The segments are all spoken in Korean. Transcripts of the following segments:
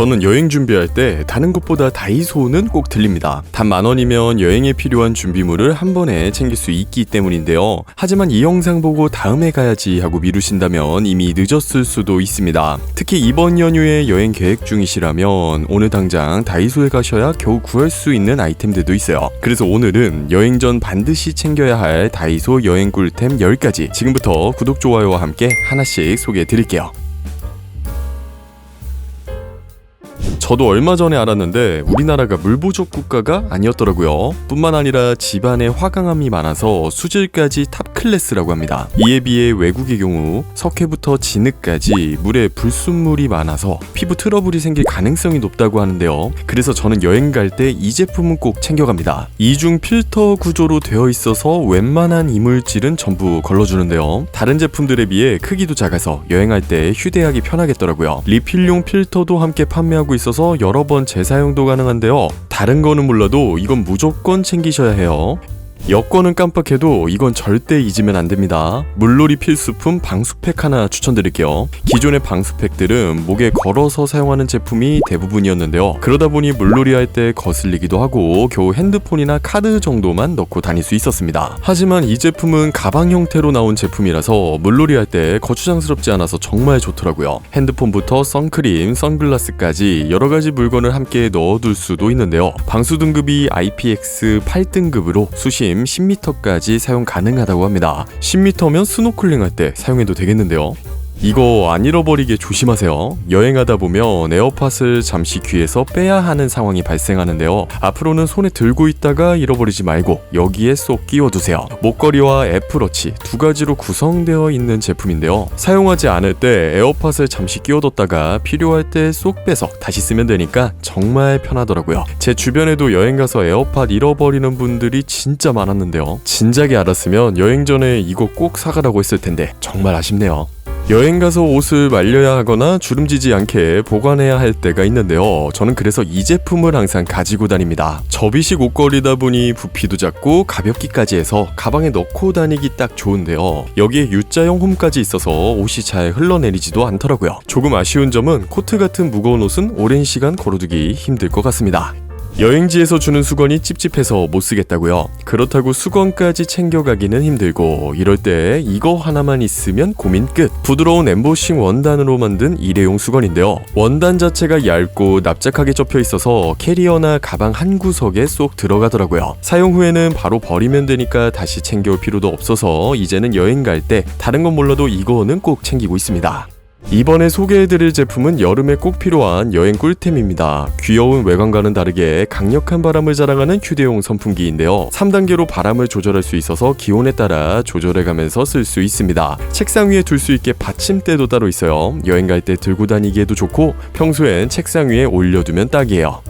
저는 여행 준비할 때 다른 곳보다 다이소는 꼭 들립니다. 단 만 원이면 여행에 필요한 준비물을 한 번에 챙길 수 있기 때문인데요. 하지만 이 영상 보고 다음에 가야지 하고 미루신다면 이미 늦었을 수도 있습니다. 특히 이번 연휴에 여행 계획 중이시라면 오늘 당장 다이소에 가셔야 겨우 구할 수 있는 아이템들도 있어요. 그래서 오늘은 여행 전 반드시 챙겨야 할 다이소 여행 꿀템 10가지 지금부터 구독, 좋아요와 함께 하나씩 소개해 드릴게요. 저도 얼마 전에 알았는데 우리나라가 물 부족 국가가 아니었더라고요. 뿐만 아니라 집안에 화강암이 많아서 수질까지 탑 클래스라고 합니다. 이에 비해 외국의 경우 석회부터 진흙까지 물에 불순물이 많아서 피부 트러블이 생길 가능성이 높다고 하는데요. 그래서 저는 여행 갈 때 이 제품은 꼭 챙겨갑니다. 이중 필터 구조로 되어 있어서 웬만한 이물질은 전부 걸러주는데요. 다른 제품들에 비해 크기도 작아서 여행할 때 휴대하기 편하겠더라고요. 리필용 필터도 함께 판매하고 있어서 여러 번 재사용도 가능한데요. 다른 거는 몰라도 이건 무조건 챙기셔야 해요. 여권은 깜빡해도 이건 절대 잊으면 안 됩니다. 물놀이 필수품 방수팩 하나 추천드릴게요. 기존의 방수팩들은 목에 걸어서 사용하는 제품이 대부분이었는데요. 그러다 보니 물놀이 할 때 거슬리기도 하고 겨우 핸드폰이나 카드 정도만 넣고 다닐 수 있었습니다. 하지만 이 제품은 가방 형태로 나온 제품이라서 물놀이 할 때 거추장스럽지 않아서 정말 좋더라고요. 핸드폰부터 선크림, 선글라스까지 여러 가지 물건을 함께 넣어둘 수도 있는데요. 방수 등급이 IPX 8등급으로 수심 10m까지 사용 가능하다고 합니다. 10m면 스노클링 할 때 사용해도 되겠는데요. 이거 안 잃어버리게 조심하세요. 여행하다 보면 에어팟을 잠시 귀에서 빼야 하는 상황이 발생하는데요. 앞으로는 손에 들고 있다가 잃어버리지 말고 여기에 쏙 끼워두세요. 목걸이와 애플워치 두 가지로 구성되어 있는 제품인데요. 사용하지 않을 때 에어팟을 잠시 끼워뒀다가 필요할 때 쏙 빼서 다시 쓰면 되니까 정말 편하더라고요. 제 주변에도 여행 가서 에어팟 잃어버리는 분들이 진짜 많았는데요. 진작에 알았으면 여행 전에 이거 꼭 사가라고 했을 텐데 정말 아쉽네요. 여행 가서 옷을 말려야 하거나 주름지지 않게 보관해야 할 때가 있는데요. 저는 그래서 이 제품을 항상 가지고 다닙니다. 접이식 옷걸이다 보니 부피도 작고 가볍기까지 해서 가방에 넣고 다니기 딱 좋은데요. 여기에 U자형 홈까지 있어서 옷이 잘 흘러내리지도 않더라고요. 조금 아쉬운 점은 코트 같은 무거운 옷은 오랜 시간 걸어두기 힘들 것 같습니다. 여행지에서 주는 수건이 찝찝해서 못 쓰겠다고요. 그렇다고 수건까지 챙겨가기는 힘들고 이럴 때 이거 하나만 있으면 고민 끝. 부드러운 엠보싱 원단으로 만든 일회용 수건인데요. 원단 자체가 얇고 납작하게 접혀 있어서 캐리어나 가방 한 구석에 쏙 들어가더라고요. 사용 후에는 바로 버리면 되니까 다시 챙겨올 필요도 없어서 이제는 여행 갈 때 다른 건 몰라도 이거는 꼭 챙기고 있습니다. 이번에 소개해드릴 제품은 여름에 꼭 필요한 여행 꿀템입니다. 귀여운 외관과는 다르게 강력한 바람을 자랑하는 휴대용 선풍기인데요. 3단계로 바람을 조절할 수 있어서 기온에 따라 조절해가면서 쓸 수 있습니다. 책상 위에 둘 수 있게 받침대도 따로 있어요. 여행 갈 때 들고 다니기에도 좋고 평소엔 책상 위에 올려두면 딱이에요.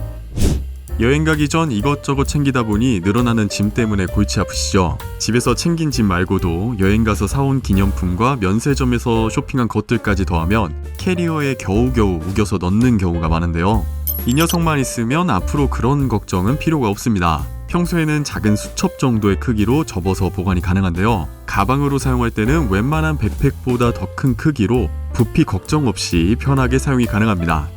여행 가기 전 이것저것 챙기다 보니 늘어나는 짐 때문에 골치 아프시죠? 집에서 챙긴 짐 말고도 여행 가서 사온 기념품과 면세점에서 쇼핑한 것들까지 더하면 캐리어에 겨우겨우 우겨서 넣는 경우가 많은데요. 이 녀석만 있으면 앞으로 그런 걱정은 필요가 없습니다. 평소에는 작은 수첩 정도의 크기로 접어서 보관이 가능한데요. 가방으로 사용할 때는 웬만한 백팩보다 더 큰 크기로 부피 걱정 없이 편하게 사용이 가능합니다.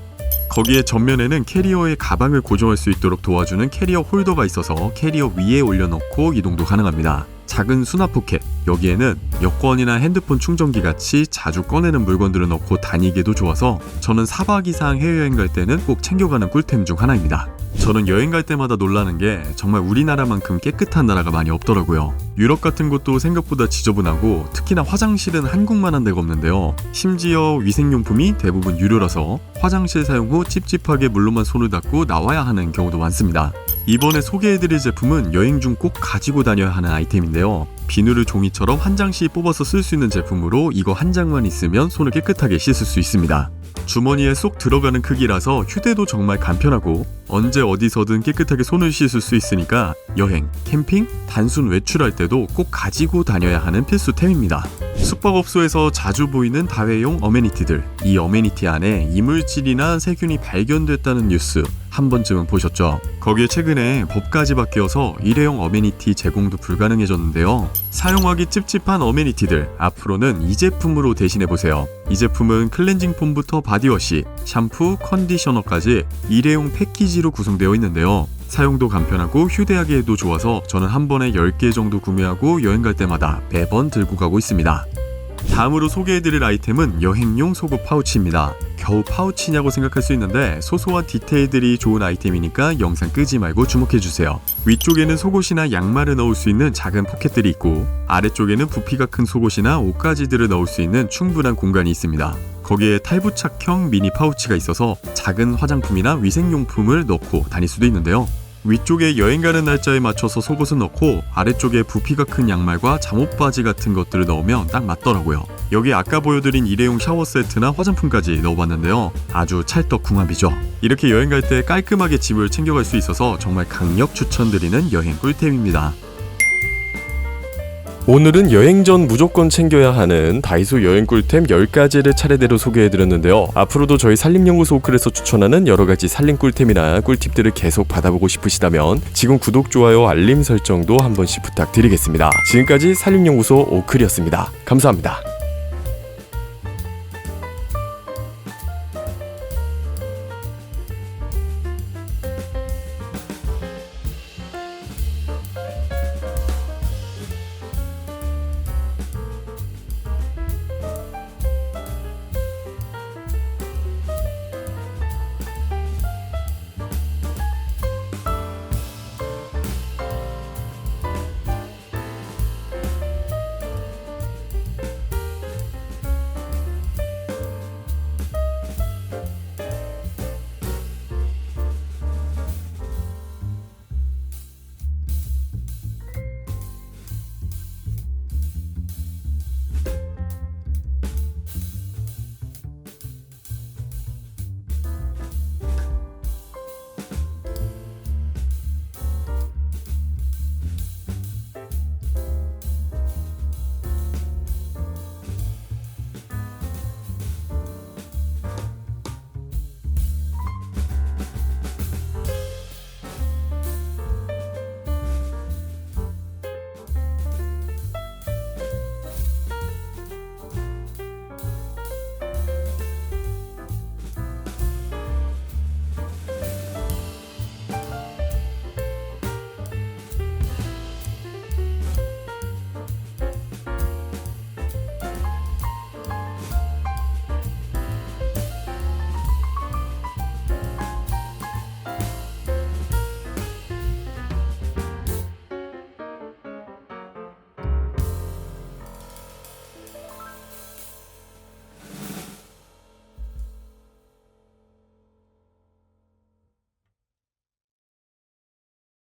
거기에 전면에는 캐리어에 가방을 고정할 수 있도록 도와주는 캐리어 홀더가 있어서 캐리어 위에 올려놓고 이동도 가능합니다. 작은 수납 포켓 여기에는 여권이나 핸드폰 충전기 같이 자주 꺼내는 물건들을 넣고 다니기도 좋아서 저는 4박 이상 해외여행 갈 때는 꼭 챙겨가는 꿀템 중 하나입니다. 저는 여행 갈 때마다 놀라는 게 정말 우리나라만큼 깨끗한 나라가 많이 없더라고요. 유럽 같은 곳도 생각보다 지저분하고 특히나 화장실은 한국만 한 데가 없는데요. 심지어 위생용품이 대부분 유료라서 화장실 사용 후 찝찝하게 물로만 손을 닦고 나와야 하는 경우도 많습니다. 이번에 소개해드릴 제품은 여행 중 꼭 가지고 다녀야 하는 아이템인데요. 비누를 종이처럼 한 장씩 뽑아서 쓸 수 있는 제품으로 이거 한 장만 있으면 손을 깨끗하게 씻을 수 있습니다. 주머니에 쏙 들어가는 크기라서 휴대도 정말 간편하고 언제 어디서든 깨끗하게 손을 씻을 수 있으니까 여행, 캠핑, 단순 외출할 때도 꼭 가지고 다녀야 하는 필수템입니다. 숙박업소에서 자주 보이는 다회용 어메니티들 이 어메니티 안에 이물질이나 세균이 발견됐다는 뉴스 한 번쯤은 보셨죠? 거기에 최근에 법까지 바뀌어서 일회용 어메니티 제공도 불가능해졌는데요. 사용하기 찝찝한 어메니티들 앞으로는 이 제품으로 대신해 보세요. 이 제품은 클렌징 폼부터 바디워시, 샴푸, 컨디셔너까지 일회용 패키지로 구성되어 있는데요. 사용도 간편하고 휴대하기에도 좋아서 저는 한 번에 10개 정도 구매하고 여행 갈 때마다 매번 들고 가고 있습니다. 다음으로 소개해드릴 아이템은 여행용 속옷 파우치입니다. 겨우 파우치냐고 생각할 수 있는데 소소한 디테일들이 좋은 아이템이니까 영상 끄지 말고 주목해주세요. 위쪽에는 속옷이나 양말을 넣을 수 있는 작은 포켓들이 있고 아래쪽에는 부피가 큰 속옷이나 옷가지들을 넣을 수 있는 충분한 공간이 있습니다. 거기에 탈부착형 미니 파우치가 있어서 작은 화장품이나 위생용품을 넣고 다닐 수도 있는데요. 위쪽에 여행 가는 날짜에 맞춰서 속옷을 넣고 아래쪽에 부피가 큰 양말과 잠옷 바지 같은 것들을 넣으면 딱 맞더라고요. 여기 아까 보여드린 일회용 샤워 세트나 화장품까지 넣어봤는데요. 아주 찰떡궁합이죠. 이렇게 여행 갈 때 깔끔하게 집을 챙겨갈 수 있어서 정말 강력 추천드리는 여행 꿀템입니다. 오늘은 여행 전 무조건 챙겨야 하는 다이소 여행 꿀템 10가지를 차례대로 소개해드렸는데요. 앞으로도 저희 산림연구소 오클에서 추천하는 여러가지 산림 꿀템이나 꿀팁들을 계속 받아보고 싶으시다면 지금 구독, 좋아요, 알림 설정도 한 번씩 부탁드리겠습니다. 지금까지 산림연구소 오클이었습니다. 감사합니다.